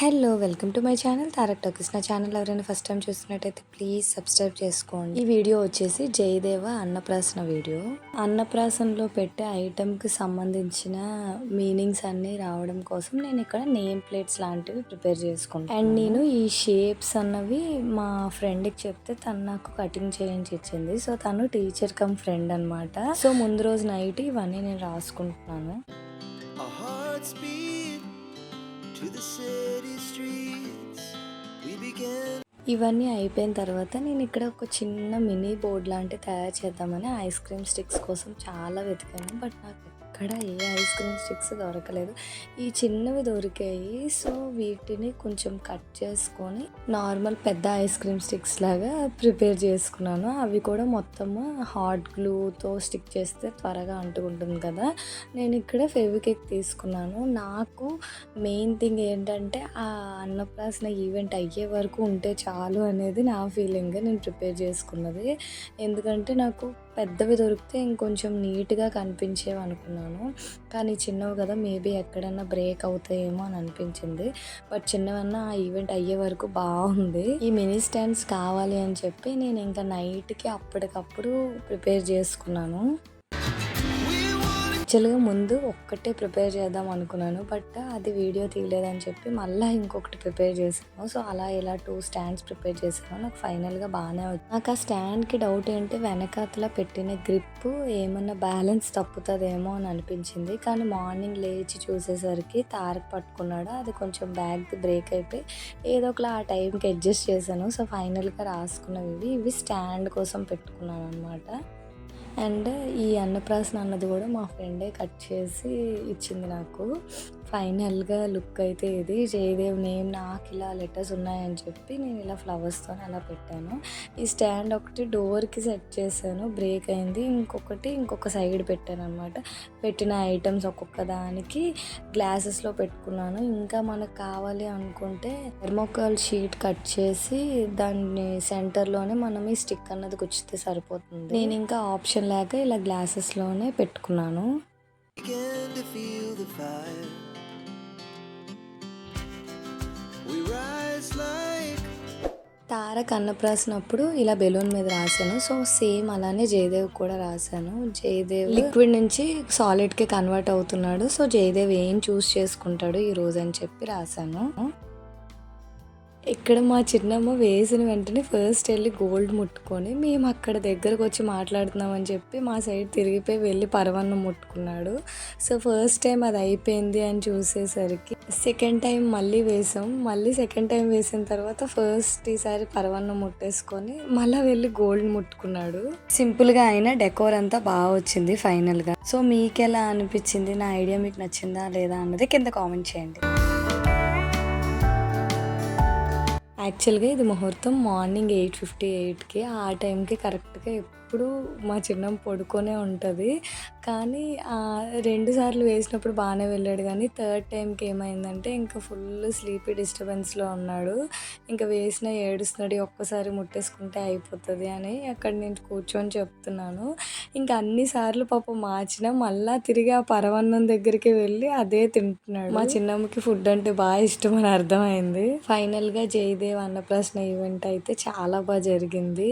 Hello welcome to my channel Tarak talkies. నా channel ఎవరైనా first time చూస్తున్నట్టయితే please subscribe చేసుకోండి. ఈ వీడియో వచ్చేసి జయదేవ అన్నప్రాసన వీడియో. అన్నప్రాసనలో పెట్టే ఐటెంకి సంబంధించిన మీనింగ్స్ అన్నీ రావడం కోసం నేను ఇక్కడ నేమ్ ప్లేట్స్ లాంటివి ప్రిపేర్ చేసుకుంటాను అండ్ నేను ఈ షేప్స్ అన్నవి మా ఫ్రెండ్కి చెప్తే తను నాకు కటింగ్ చేయించి ఇచ్చింది. సో తను టీచర్ కమ్ ఫ్రెండ్ అనమాట సో ముందు రోజు నైట్ ఇవన్నీ నేను రాసుకుంటున్నాను. ఇవన్నీ అయిపోయిన తర్వాత నేను ఇక్కడ ఒక చిన్న మినీ బోర్డ్ లాంటి తయారు చేద్దామని ఐస్ క్రీమ్ స్టిక్స్ కోసం చాలా వెతికాను బట్ నాకు ఎక్కడ ఏ ఐస్ క్రీమ్ స్టిక్స్ దొరకలేదు. ఈ చిన్నవి దొరికాయి. సో వీటిని కొంచెం కట్ చేసుకొని నార్మల్ పెద్ద ఐస్ క్రీమ్ స్టిక్స్ లాగా ప్రిపేర్ చేసుకున్నాను. అవి కూడా మొత్తము హాట్ గ్లూతో స్టిక్ చేస్తే త్వరగా అంటుకుంటుంది కదా. నేను ఇక్కడ ఫెవికేక్ తీసుకున్నాను. నాకు మెయిన్ థింగ్ ఏంటంటే ఆ అన్నప్రాసన ఈవెంట్ అయ్యే వరకు ఉంటే చాలు అనేది నా ఫీలింగ్ నేను ప్రిపేర్ చేసుకున్నది. ఎందుకంటే నాకు పెద్దవి దొరికితే ఇంకొంచెం నీట్గా కనిపించేవి అనుకున్నాను. కానీ చిన్నవి కదా మేబీ ఎక్కడన్నా బ్రేక్ అవుతాయేమో అని అనిపించింది. బట్ చిన్నవన్నా ఆ ఈవెంట్ అయ్యే వరకు బాగుంది. ఈ మినీ స్టాండ్స్ కావాలి అని చెప్పి నేను ఇంకా నైట్కి అప్పటికప్పుడు ప్రిపేర్ చేసుకున్నాను. యాక్చువల్గా ముందు ఒక్కటే ప్రిపేర్ చేద్దాం అనుకున్నాను బట్ అది వీడియో తీయలేదని చెప్పి మళ్ళీ ఇంకొకటి ప్రిపేర్ చేసాను సో అలా ఇలా టూ స్టాండ్స్ ప్రిపేర్ చేసాను నాకు ఫైనల్గా బాగానే వచ్చింది నాకు ఆ స్టాండ్కి డౌట్ ఏంటి వెనకాతల పెట్టిన గ్రిప్ ఏమన్నా బ్యాలెన్స్ తప్పుతుందేమో అని అనిపించింది. కానీ మార్నింగ్ లేచి చూసేసరికి తారక్ పట్టుకున్నాడు. అది కొంచెం బ్యాగ్ బ్రేక్ అయిపోయి ఏదో ఒకలా ఆ టైంకి అడ్జస్ట్ చేశాను. సో ఫైనల్గా రాసుకున్నవి ఇవి. ఇవి స్టాండ్ కోసం పెట్టుకున్నాను అనమాట అండ్ ఈ అన్నప్రాసన అన్నది కూడా మా ఫ్రెండే కట్ చేసి ఇచ్చింది నాకు. ఫైనల్గా లుక్ అయితే ఇది. జయదేవ్ నేమ్ నాకు ఇలా లెటర్స్ ఉన్నాయని చెప్పి నేను ఇలా ఫ్లవర్స్తో అలా పెట్టాను. ఈ స్టాండ్ ఒకటి డోర్కి సెట్ చేశాను. బ్రేక్ అయింది. ఇంకొకటి ఇంకొక సైడ్ పెట్టాను అనమాట పెట్టిన ఐటమ్స్ ఒక్కొక్క దానికి గ్లాసెస్లో పెట్టుకున్నాను. ఇంకా మనకు కావాలి అనుకుంటే థర్మోకాల్ షీట్ కట్ చేసి దాన్ని సెంటర్లోనే మనం ఈ స్టిక్ అన్నది గుచ్చితే సరిపోతుంది. నేను ఇంకా ఆప్షన్ లేక ఇలా గ్లాసెస్లోనే పెట్టుకున్నాను. Began to feel the fire. తార rise ఇలా బెలూన్ మీద రాశాను. సో సేమ్ అలానే జయదేవ్ కూడా రాశాను. జయదేవ్ లిక్విడ్ నుంచి సాలిడ్కి కన్వర్ట్ అవుతున్నాడు. సో జయదేవ్ ఏం చూస్ చేసుకుంటాడు ఈ రోజు అని చెప్పి రాశాను. ఇక్కడ మా చిన్నమ్మ వేసిన వెంటనే ఫస్ట్ వెళ్ళి గోల్డ్ ముట్టుకొని మేము అక్కడ దగ్గరకు వచ్చి మాట్లాడుతున్నామని చెప్పి మా సైడ్ తిరిగిపోయి వెళ్ళి పరవన్నం ముట్టుకున్నాడు. సో ఫస్ట్ టైం అది అయిపోయింది అని చూసేసరికి సెకండ్ టైం మళ్ళీ వేసాం. మళ్ళీ సెకండ్ టైం వేసిన తర్వాత ఫస్ట్ ఈసారి పరవన్నం ముట్టేసుకొని మళ్ళీ వెళ్ళి గోల్డ్ ముట్టుకున్నాడు. సింపుల్గా అయినా డెకోర్ అంతా బాగా వచ్చింది ఫైనల్గా సో మీకు ఎలా అనిపించింది? నా ఐడియా మీకు నచ్చిందా లేదా అన్నది కింద కామెంట్ చేయండి. యాక్చువల్గా ఇది ముహూర్తం మార్నింగ్ ఎయిట్ ఫిఫ్టీ ఎయిట్కి ఆ టైంకి కరెక్ట్గా ఎప్పుడు మా చిన్నం పడుకొనే ఉంటుంది. కానీ రెండు సార్లు వేసినప్పుడు బాగానే వెళ్ళాడు కానీ థర్డ్ టైంకి ఏమైందంటే ఇంకా ఫుల్ స్లీపీ డిస్టర్బెన్స్లో ఉన్నాడు. ఇంకా వేసిన ఏడుస్తున్నాడు ఒక్కసారి ముట్టేసుకుంటే అయిపోతుంది అని అక్కడ నేను కూర్చొని చెప్తున్నాను. ఇంకా అన్నిసార్లు పాపం మార్చిన మళ్ళా తిరిగి ఆ పరవన్నం దగ్గరికి వెళ్ళి అదే తింటున్నాడు. మా చిన్నమ్మకి ఫుడ్ అంటే బాగా ఇష్టం అని అర్థమైంది. ఫైనల్గా జయదేవ్ అన్నప్రాసన ఈవెంట్ అయితే చాలా బాగా జరిగింది.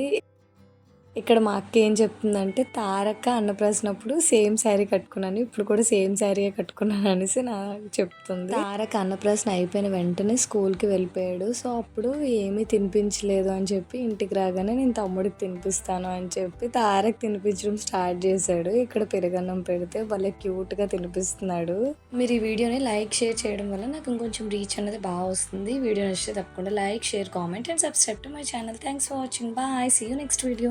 ఇక్కడ మా అక్క ఏం చెప్తుందంటే తారక అన్నప్రాసనప్పుడు సేమ్ శారీ కట్టుకున్నాను ఇప్పుడు కూడా సేమ్ శారీయే కట్టుకున్నాను అనేసి నాకు చెప్తుంది. తారక అన్నప్రాసన అయిపోయిన వెంటనే స్కూల్కి వెళ్ళిపోయాడు. సో అప్పుడు ఏమీ తినిపించలేదు అని చెప్పి ఇంటికి రాగానే నేను తమ్ముడికి తినిపిస్తాను అని చెప్పి తారక్ తినిపించడం స్టార్ట్ చేశాడు. ఇక్కడ పెరుగన్నం పెడితే భలే క్యూట్గా తినిపిస్తున్నాడు. మీరు ఈ వీడియోని లైక్ షేర్ చేయడం వల్ల నాకు ఇంకొంచెం రీచ్ అనేది బాగా వస్తుంది. వీడియో నచ్చితే తప్పకుండా like share comment and subscribe to my channel. Thanks for watching. Bye. See you next video